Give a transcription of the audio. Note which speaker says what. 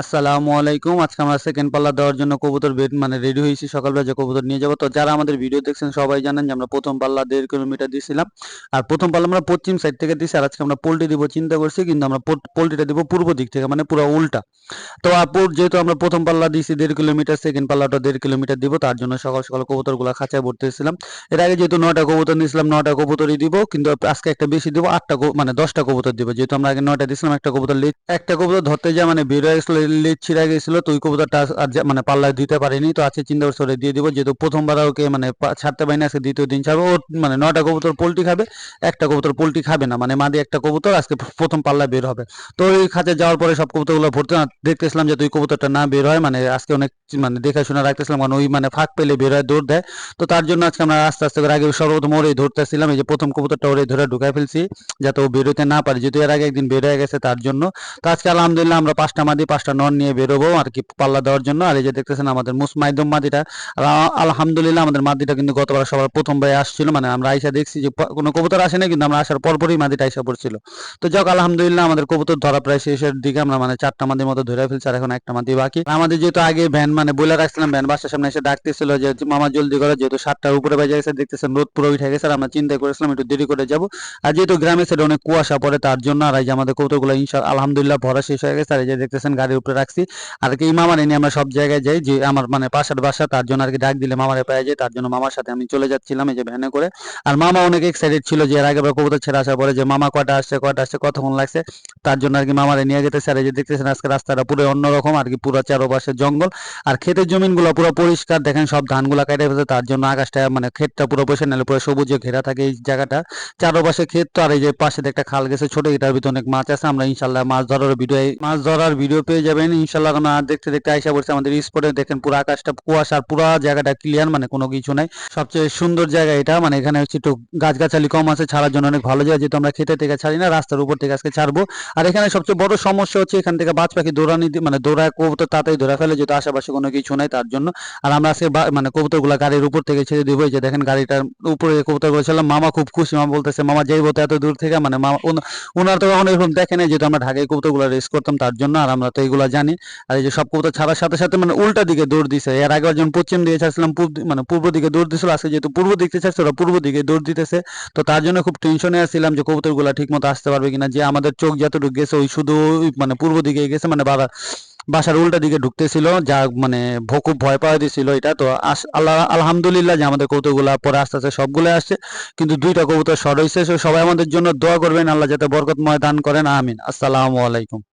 Speaker 1: আসসালামু আলাইকুম। আজকে আমরা সেকেন্ড পাল্লা দেওয়ার জন্য কবুতর বেড মানে রেডি হয়েছি। সকালবেলা যে কবুতর নিয়ে যাব। তো যারা আমাদের ভিডিও দেখছেন, সবাই জানেন যে আমরা প্রথম পাল্লা দেড় কিলোমিটার দিয়েছিলাম আর প্রথম পাল্লা আমরা পশ্চিম সাইড থেকে দিছি। আর আজকে আমরা পোল্ট্রি দিব চিন্তা করছি, কিন্তু আমরা পোল্ট্রিটা দিব পূর্ব দিক থেকে মানে পুরো উল্টা। তো আপুর যেহেতু আমরা প্রথম পাল্লা দিয়েছি দেড় কিলোমিটার সেকেন্ড পাল্লাটা দেড় কিলোমিটার দিব, তার জন্য সকাল সকাল কবুতরগুলো খাঁচায় ভরতেছিলাম। এর আগে যেহেতু নয়টা কবুতর নিয়েছিলাম নয়টা কবুতরই দিব, কিন্তু আজকে একটা বেশি দিব, আটটা মানে দশটা কবুতর দিব। যেহেতু আমরা আগে নয়টা দিয়েছিলাম একটা কবুতর একটা কবুতর ধরতে যা মানে বের গেছিল লেজ ছিঁড়া গেছিল, তো ওই কবুতরটা আর মানে পাল্লায় দিতে পারিনি, তো আজকে চিন্তা করছে দিয়ে দিব, যেহেতু প্রথমবার ওকে মানে ছাড়তে পারিনি, আজকে দ্বিতীয় দিন ছাড়বো। ও মানে নয়টা কবুতর পোল্ট্রি খাবে, একটা কবুতর পোল্ট্রি খাবে না মানে মাদি একটা কবুতর, আজকে প্রথম পাল্লায় বের হবে। তো ওই খাঁচে যাওয়ার পরে সব কবুতরগুলো ভরতে না দেখতেছিলাম যে তুই কবুতরটা না বের হয় মানে আজকে অনেক মানে দেখাশোনা রাখতেছিলাম, কারণ ওই মানে ফাঁক পেলে বের হয়, দৌড় দেয়। তো তার জন্য আজকে আমরা আস্তে আস্তে করে আগে সর্বপ্রথম ওরে ধরতেছিলাম, এই যে প্রথম কবুতরটা ওরে ধরে ঢুকাই ফেলছি, যাতে ও বেরোতে না পারে, যেহেতু এর আগে একদিন বের হয়ে গেছে তার জন্য। তো আজকে আলহামদুলিল্লাহ আমরা পাঁচটা মাদি, পাঁচটা নন নিয়ে বেরোবো আর কি পাল্লা দেওয়ার জন্য। আর এই যে দেখতেছেন আমাদের মুসমাইদম মাদিটা। আলহামদুলিল্লাহ আমাদের মাদিটা কিন্তু গতবার সবার প্রথম ভাই আসছিল। মানে আমরা আইসা দেখছি যে কোনো কবুতর আসে না কিন্তু আমরা আসার পরপরই মাদিটা আইসা পড়ছিল। তো যাক, আলহামদুলিল্লাহ আমাদের কবুতর ধরা প্রায় শেষের দিকে। আমরা মানে চারটা মাদির মতো ধরে ফেলছি, আর এখন একটা মাদি বাকি। আমাদের যেহেতু আগে ভ্যান মানে বলে রাখছিলাম, ভ্যান বাসার সামনে এসে ডাকতেছিল যে মামা জলদি করে, যেহেতু সাতটার উপরে বেজে গেছে, দেখতেছেন রোদ পুরো উঠে গেছে আমরা চিন্তা করেছিলাম একটু দেরি করে যাব। আর যেহেতু গ্রামে সাইডে অনেক কুয়াশা পড়ে, তার জন্য আর এই যে আমাদের কবুতরগুলো ইনশাল আলহামদুলিল্লাহ, ভরা শেষ হয়ে গেছে। আর এই যে দেখতেছেন গাড়ির উপরে রাখছি। আর কি মামারে নিয়ে আমরা সব জায়গায় যাই, যে আমার মানে পাশের বাসা, তার জন্য আর কি ডাক দিলে মামারে পেয়ে যায়, তার জন্য মামার সাথে আমি চলে যাচ্ছিলাম এই যে ভ্যানে করে। আর মামা অনেক এক্সাইটেড ছিল যে এর আগে কবুতর ছেড়ে আসার পরে যে মামা কয়টা আসছে কয়টা আসছে কতক্ষণ লাগছে, তার জন্য আর কি মামারে নিয়ে যেতে স্যার এই যে দেখতেছেন আজকে রাস্তাটা পুরো অন্যরকম, আর কি পুরো চারপাশে জঙ্গল। আর ক্ষেতের জমিনগুলো পুরো পরিষ্কার, দেখেন সব ধানগুলা কেটে ফেলছে, তার জন্য আকাশটা মানে ক্ষেতটা পুরো বসে নাহলে পুরো সবুজে ঘেরা থাকে এই জায়গাটা। চারোপাশে ক্ষেত তো, আর এই যে পাশে একটা খাল গেছে, ছোট এটার ভিতরে অনেক মাছ আছে, আমরা ইনশাল্লাহ মাছ ধরার ভিডিও মাছ ধরার ভিডিও পেয়ে যাবেন। ইনশাল্লাহ আমরা দেখতে দেখতে আইসা পড়ছে আমাদের স্পটে দেখেন পুরো আকাশটা, কুয়াশার পুরো জায়গাটা ক্লিয়ার মানে কোনো কিছু নাই। সবচেয়ে সুন্দর জায়গা এটা মানে এখানে হচ্ছে একটু গাছগাছালি কম আছে, ছাড়ার জন্য অনেক ভালো জায়গা, যেহেতু আমরা খেতে থেকে ছাড়ি না, রাস্তার উপর থেকে আজকে ছাড়বো। আর এখানে সবচেয়ে বড় সমস্যা হচ্ছে এখান থেকে বাজ পাখি দৌড়ানি মানে দৌড়ায় কবুতর তাড়াতাড়ি ধরে ফেলে, যেহেতু আশেপাশে কোনো কিছু নাই তার জন্য। আর আমরা আজকে মানে কবুতরগুলা গাড়ির উপর থেকে ছেড়ে দিব যে দেখেন গাড়িটার উপরে কবুতর ছিলাম মামা খুব খুশি, মামা বলতেছে, মামা যাইবো তো এত দূর থেকে মানে মামা ওন- ওনারা তো কখনো এরকম দেখে নাই, যেহেতু আমরা ঢাকায় কবুতরগুলো রেস করতাম তার জন্য, আর আমরা তো এগুলা জানি। আর এই যে সব কবুতর ছাড়ার সাথে সাথে মানে উল্টা দিকে দৌড় দিছে। এর আগে যখন পশ্চিম দিকে ছাড়ছিলাম দি- মানে পূর্ব দিকে দৌড় দিছিল, আজকে যেহেতু পূর্ব দিকে ছাড়ছে, ওরা পূর্ব দিকে দৌড় দিতেছে। তো তার জন্য খুব টেনশনে আসছিলাম যে কবুতরগুলা ঠিক মতো আসতে পারবে কিনা। যে আমাদের চোখ যতটুকু গেছে, ওই শুধু মানে পূর্ব দিকে গেছে মানে বাবা বাসার উল্টা দিকে ঢুকতেছিল, যা মানে খুব ভয় পাওয়া দিছিল এটা। তো আল্লাহ আলহামদুলিল্লাহ যে আমাদের কবুতরগুলা পরে আস্তে আস্তে সবগুলো আসছে। কিন্তু দুইটা কবুতর শর্ট হয়েছে সবাই আমাদের জন্য দোয়া করবেন, আল্লাহ যাতে বরকতময় দান করেন। আমিন। আসসালামু আলাইকুম।